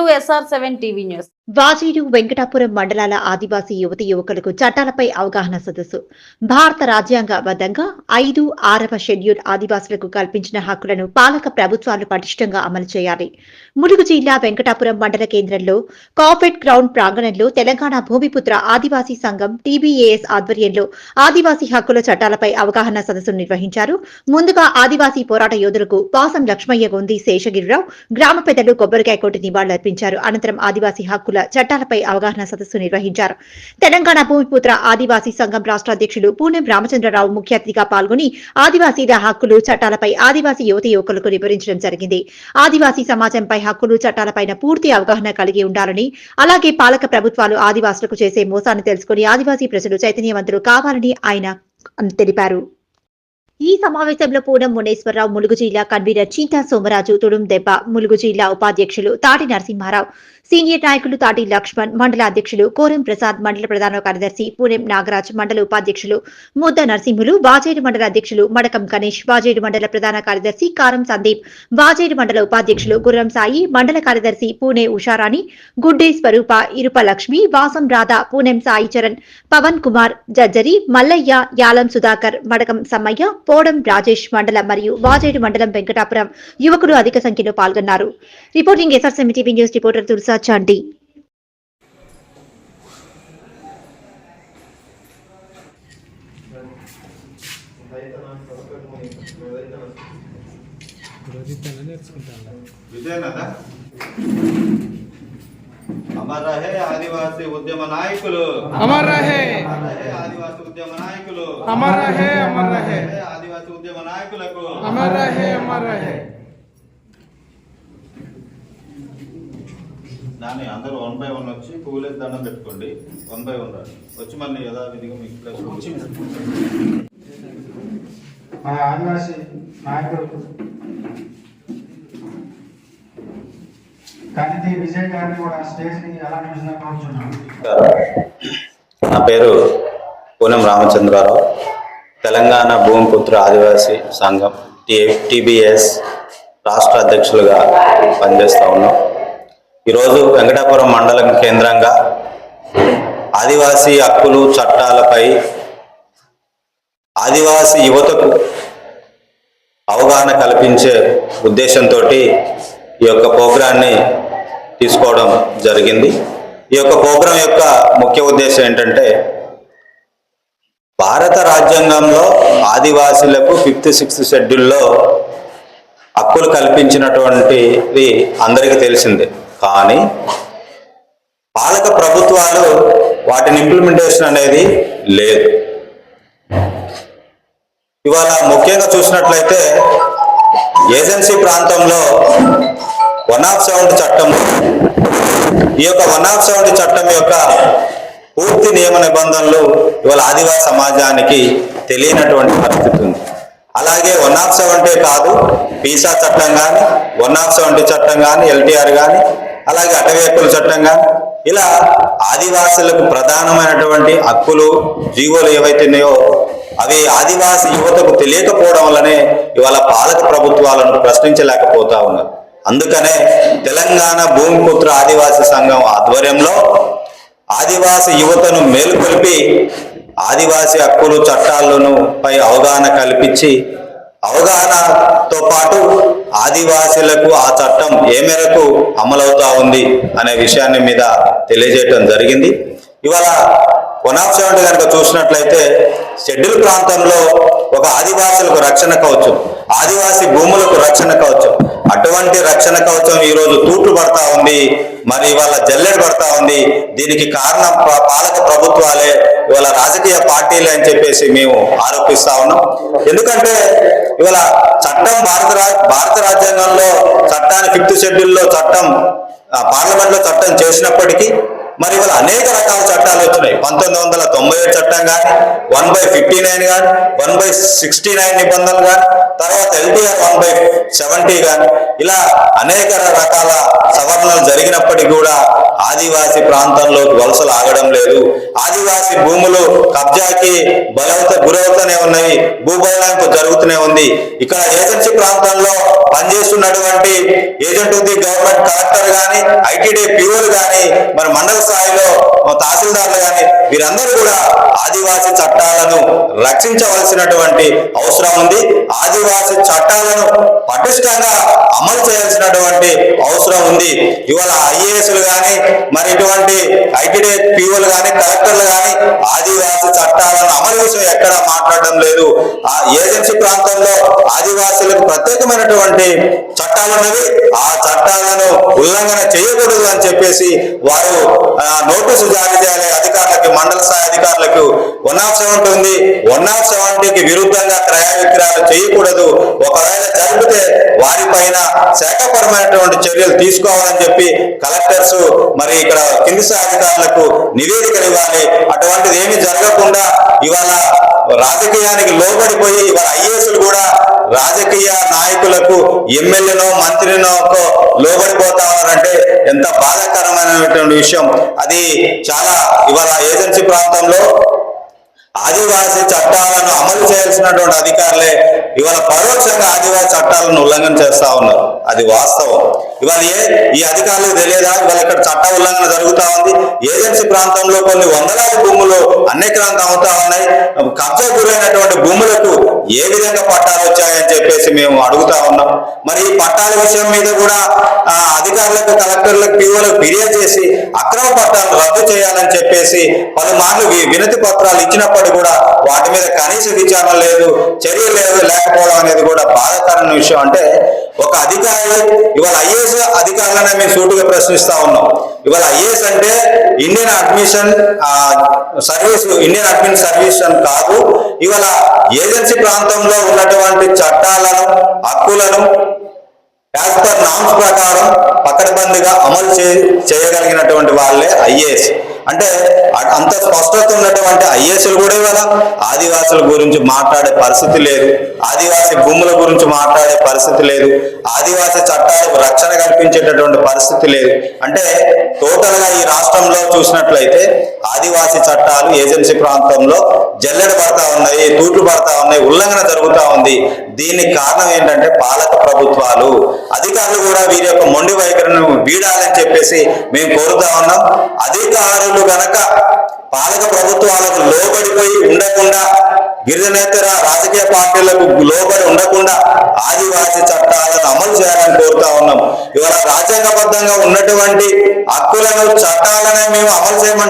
To SR seven TV news Wazeedu Venkatapuram మండలాల ఆదివాసీ యువతి యువకులకు చట్టాలపై అవగాహన సదస్సు. భారత రాజ్యాంగబద్ధంగా ఐదు ఆరవ షెడ్యూల్ ఆదివాసులకు కల్పించిన హక్కులను పాలక ప్రభుత్వాలు పటిష్టంగా అమలు చేయాలి. ములుగు జిల్లా వెంకటాపురం మండల కేంద్రంలో కాఫెట్ గ్రౌండ్ ప్రాంగణంలో తెలంగాణ భూమిపుత్ర ఆదివాసీ సంఘం టీబీఏఎస్ ఆధ్వర్యంలో ఆదివాసీ హక్కుల చట్టాలపై అవగాహన సదస్సు నిర్వహించారు. ముందుగా ఆదివాసీ పోరాట యోధులకు పాసం లక్ష్మయ్య గొంది శేషగిరిరావు గ్రామ పెద్దలు కొబ్బరికాయ కొట్టి నివాళులర్పించారు. అనంతరం ఆదివాసీ హక్కుల చట్టాలపై అవగాహన సదస్సు నిర్వహించారు. తెలంగాణ భూమిపుత్ర ఆదివాసీ సంఘం రాష్ట్ర అధ్యక్షులు పూనెం రామచంద్రరావు ముఖ్య అతిథిగా పాల్గొని ఆదివాసీల హక్కులు చట్టాలపై ఆదివాసీ యువతి యువకులకు వివరించడం జరిగింది. ఆదివాసీ సమాజంపై హక్కులు చట్టాలపైన పూర్తి అవగాహన కలిగి ఉండాలని అలాగే పాలక ప్రభుత్వాలు ఆదివాసులకు చేసే మోసాన్ని తెలుసుకుని ఆదివాసీ ప్రజలు చైతన్యవంతులు కావాలని ఆయన తెలిపారు. ఈ సమావేశంలో పూనం మునేశ్వరరావు ములుగు జిల్లా కన్వీనర్ చీతా సోమరాజు తుడుం దెబ్బ ములుగు జిల్లా ఉపాధ్యక్షులు తాటి నరసింహారావు సీనియర్ నాయకులు తాటి లక్ష్మణ్ మండల అధ్యక్షులు కోరం ప్రసాద్ మండల ప్రధాన కార్యదర్శి పూనెం నాగరాజ్ మండల ఉపాధ్యక్షులు ముద్ద నరసింహులు బాజేడు మండల అధ్యక్షులు మడకం గణేష్ బాజేడు మండల ప్రధాన కార్యదర్శి కారం సందీప్ బాజేడు మండల ఉపాధ్యక్షులు గుర్రం సాయి మండల కార్యదర్శి పూణే ఉషారాణి గుడ్డే స్వరూప ఇరుప లక్ష్మి వాసం రాధా పూనెం సాయి చరణ్ పవన్ కుమార్ జజ్జరి మల్లయ్య యాలం సుధాకర్ మడకం సమ్మయ్య పోడం రాజేష్ మండల మరియు వాజేడు మండలం వెంకటాపురం యువకులు అధిక సంఖ్యలో పాల్గొన్నారు. Reporting SR TV news reporter Tulasa Chandi Vijayanagara. Amar రహే ఆదివాసీ ఉద్యమ నాయకులు. అమర్ రహే ఆదివాసీ ఉద్యమ నాయకులు. అమర్ రహే అమర్ రహే ఆదివాసీ ఉద్యమ నాయకులకు. అమర్ రహే అమర్ రహే దాన్ని అందరూ వన్ బై వన్ వచ్చి పువ్వులేసి దండం పెట్టుకోండి. వన్ బై వన్ రండి. వచ్చి మళ్ళీ యథావిధిగా మీకు మా ఆదివాసీ నాయకుడు కనితి విజయ్ గారిని కూడా స్టేజ్ని ఎలా కోరుచున్నాను నా పేరు పూనం రామచంద్రారావు. తెలంగాణ భూమిపుత్ర ఆదివాసీ సంఘం టి టీబీఎస్ రాష్ట్ర అధ్యక్షులుగా పనిచేస్తూ ఉన్నాం. ఈరోజు వెంకటాపురం మండలం కేంద్రంగా ఆదివాసీ హక్కులు చట్టాలపై ఆదివాసీ యువతకు అవగాహన కల్పించే ఉద్దేశంతో ఈ యొక్క ప్రోగ్రాన్ని తీసుకోవడం జరిగింది. ఈ యొక్క ప్రోగ్రాం యొక్క ముఖ్య ఉద్దేశం ఏంటంటే భారత రాజ్యాంగంలో ఆదివాసులకు ఫిఫ్త్ సిక్స్త్ షెడ్యూల్లో హక్కులు కల్పించినటువంటిది అందరికీ తెలిసిందే. కానీ పాలక ప్రభుత్వాలు వాటిని ఇంప్లిమెంటేషన్ అనేది లేదు. ఇవాళ ముఖ్యంగా చూసినట్లయితే ఏజెన్సీ ప్రాంతంలో వన్ ఆఫ్ సెవెంటీ చట్టం ఈ యొక్క వన్ ఆఫ్ సెవెంటీ చట్టం యొక్క పూర్తి నియమ నిబంధనలు ఇవాళ ఆదివాసీ సమాజానికి తెలియనటువంటి పరిస్థితి ఉంది. అలాగే వన్ ఆఫ్ సెవెంటీ కాదు పీసా చట్టం కానీ వన్ ఆఫ్ సెవెంటీ చట్టం కానీ ఎల్టీఆర్ కానీ అలాగే అటవీ హక్కుల చట్టంగా ఇలా ఆదివాసులకు ప్రధానమైనటువంటి హక్కులు జీవోలు ఏవైతే ఉన్నాయో అవి ఆదివాసి యువతకు తెలియకపోవడం వల్లనే ఇవాళ పాలక ప్రభుత్వాలను ప్రశ్నించలేకపోతా ఉన్నారు. అందుకనే తెలంగాణ భూమిపుత్ర ఆదివాసీ సంఘం ఆధ్వర్యంలో ఆదివాసి యువతను మేలుకొలిపి ఆదివాసి హక్కులు చట్టాలను పై అవగాహన కల్పించి అవగాహనతో పాటు ఆదివాసీలకు ఆ చట్టం ఏ మేరకు అమలవుతా ఉంది అనే విషయాన్ని మీద తెలియజేయటం జరిగింది. ఇవాళ వన్ ఆఫ్ సెవెంటీ కనుక చూసినట్లయితే షెడ్యూల్ ప్రాంతంలో ఒక ఆదివాసులకు రక్షణ కవచం ఆదివాసీ భూములకు రక్షణ కవచం అటువంటి రక్షణ కవచం ఈ రోజు తూట్లు పడతా ఉంది మరి ఇవాళ జల్లెడ పడతా ఉంది. దీనికి కారణం పాలక ప్రభుత్వాలే ఇవాళ రాజకీయ పార్టీలు అని చెప్పేసి మేము ఆరోపిస్తా ఉన్నాం. ఎందుకంటే ఇవాళ చట్టం భారత భారత రాజ్యాంగంలో చట్టాన్ని ఫిఫ్త్ షెడ్యూల్లో చట్టం పార్లమెంట్లో చట్టం చేసినప్పటికీ మరి ఇవాళ అనేక రకాల చట్టాలు వచ్చినాయి. పంతొమ్మిది వందల తొంభై ఏడు చట్టం కానీ వన్ బై ఫిఫ్టీ నైన్ కానీ వన్ బై సిక్స్టీ నైన్ నిబంధనలు కానీ తర్వాత ఎల్టీఆర్ వన్ బై సెవెంటీ కానీ ఇలా అనేక రకాల సవరణలు జరిగినప్పటికీ కూడా ఆదివాసీ ప్రాంతంలో వలసలు ఆగడం లేదు. ఆదివాసీ భూములు కబ్జాకి బలవత గురవుతూనే ఉన్నాయి భూబదలాయింపు జరుగుతూనే ఉంది. ఇక్కడ ఏజెన్సీ ప్రాంతంలో పనిచేస్తున్నటువంటి ఏజెంట్ ఉంది గవర్నమెంట్ కలెక్టర్ కానీ ఐటీడీ పిఓలు కానీ మరి మండల స్థాయిలో తహసీల్దార్లు కానీ వీరందరూ కూడా ఆదివాసీ చట్టాలను రక్షించవలసినటువంటి అవసరం ఉంది. ఆదివాసీ చట్టాలను పటిష్టంగా అమలు చేయాల్సినటువంటి అవసరం ఉంది. ఇవాళ ఐఏఎస్లు కానీ మరి ఇటువంటి ఐటీడీ పీఓలు కానీ కలెక్టర్లు కానీ ఆదివాసీ చట్టాలను అమలు విషయం ఎక్కడ మాట్లాడడం లేదు. ఆ ఏజెన్సీ ప్రాంతంలో ఆదివాసులకు ప్రత్యేకమైనటువంటి చట్టాలు ఉన్నవి ఆ చట్టాలను ఉల్లంఘన చేయకూడదు అని చెప్పేసి వారు నోటీసు జారీ చేయాలి. అధికారులకి మండల స్థాయి అధికారులకు వన్ ఆఫ్ సెవెంటీ ఉంది వన్ ఆఫ్ సెవెంటీకి విరుద్ధంగా క్రయ విక్రయాలు చేయకూడదు. ఒకవేళ జరిపితే వారిపైన శాఖపరమైనటువంటి చర్యలు తీసుకోవాలని చెప్పి కలెక్టర్స్ మరి ఇక్కడ కింది స్థాయి అధికారులకు నివేదికలు ఇవ్వాలి. అటువంటిది ఏమి జరగకుండా ఇవాళ రాజకీయానికి లోబడిపోయి ఇవాళ ఐఏఎస్లు కూడా రాజకీయ నాయకులకు ఎమ్మెల్యేనో మంత్రినో లోబడిపోతా ఉన్నారంటే ఎంత బాధాకరమైనటువంటి విషయం. అది చాలా ఇవాళ ఏజెన్సీ ప్రాంతంలో ఆదివాసీ చట్టాలను అమలు చేయాల్సినటువంటి అధికారులే ఇవాళ పరోక్షంగా ఆదివాసీ చట్టాలను ఉల్లంఘన చేస్తా ఉన్నారు. అది వాస్తవం. ఇవాళ ఏ ఈ అధికారులకు తెలియదా? ఇవాళ ఇక్కడ చట్ట ఉల్లంఘన జరుగుతా ఉంది. ఏజెన్సీ ప్రాంతంలో కొన్ని వందలాది భూములు అన్యక్రాంతం అవుతా ఉన్నాయి. కబ్జా గురైనటువంటి భూములకు ఏ విధంగా పట్టాలు వచ్చాయని చెప్పేసి మేము అడుగుతా ఉన్నాం. మరి ఈ పట్టాల విషయం మీద కూడా అధికారులకు కలెక్టర్లకు పిఓలకు ఫిర్యాదు చేసి అక్రమ పట్టాలు రద్దు చేయాలని చెప్పేసి పలుమార్లు వినతి పత్రాలు ఇచ్చినప్పటికీ కూడా వాటి మీద కనీస విచారణ లేదు చర్య లేదు లేకపోవడం అనేది కూడా బాధాకరమైన విషయం. అంటే ఒక అధికారి ఇవాళ ఐఏఎస్ అధికారులనే మేము సూటుగా ప్రశ్నిస్తా ఉన్నాం. ఇవాళ ఐఏఎస్ అంటే Indian admission service Indian admin service అని కాదు. ఇవాళ ఏజెన్సీ ప్రాంతంలో ఉన్నటువంటి చట్టాలను హక్కులను యాజ్ పర్ నామ్స్ ప్రకారం పకడ్బందీగా అమలు చే చేయగలిగినటువంటి వాళ్ళే ఐఏఎస్. అంటే అంత స్పష్టత ఉన్నటువంటి ఐఏఎస్లు కూడా ఇవాళ ఆదివాసుల గురించి మాట్లాడే పరిస్థితి లేదు. ఆదివాసీ భూముల గురించి మాట్లాడే పరిస్థితి లేదు. ఆదివాసీ చట్టాలకు రక్షణ కల్పించేటటువంటి పరిస్థితి లేదు. అంటే టోటల్గా ఈ రాష్ట్రంలో చూసినట్లయితే ఆదివాసీ చట్టాలు ఏజెన్సీ ప్రాంతంలో జల్లెడ పడతా ఉన్నాయి తూట్లు పడతా ఉన్నాయి ఉల్లంఘన జరుగుతూ ఉంది. దీనికి కారణం ఏంటంటే పాలక ప్రభుత్వాలు. అధికారులు కూడా వీరి యొక్క మొండి వైఖరిని వీడాలని చెప్పేసి మేము కోరుతా ఉన్నాం. అధికారులు గనక పాలక ప్రభుత్వాలకు లోబడిపోయి ఉండకుండా గిరిజనేతర రాజకీయ పార్టీలకు లోబడి ఉండకుండా ఆదివాసీ చట్టాలను అమలు చేయాలని కోరుతా ఉన్నాం. ఇవాళ రాజ్యాంగబద్ధంగా ఉన్నటువంటి హక్కులను చట్టాలనే మేము అమలు చేయమంటాం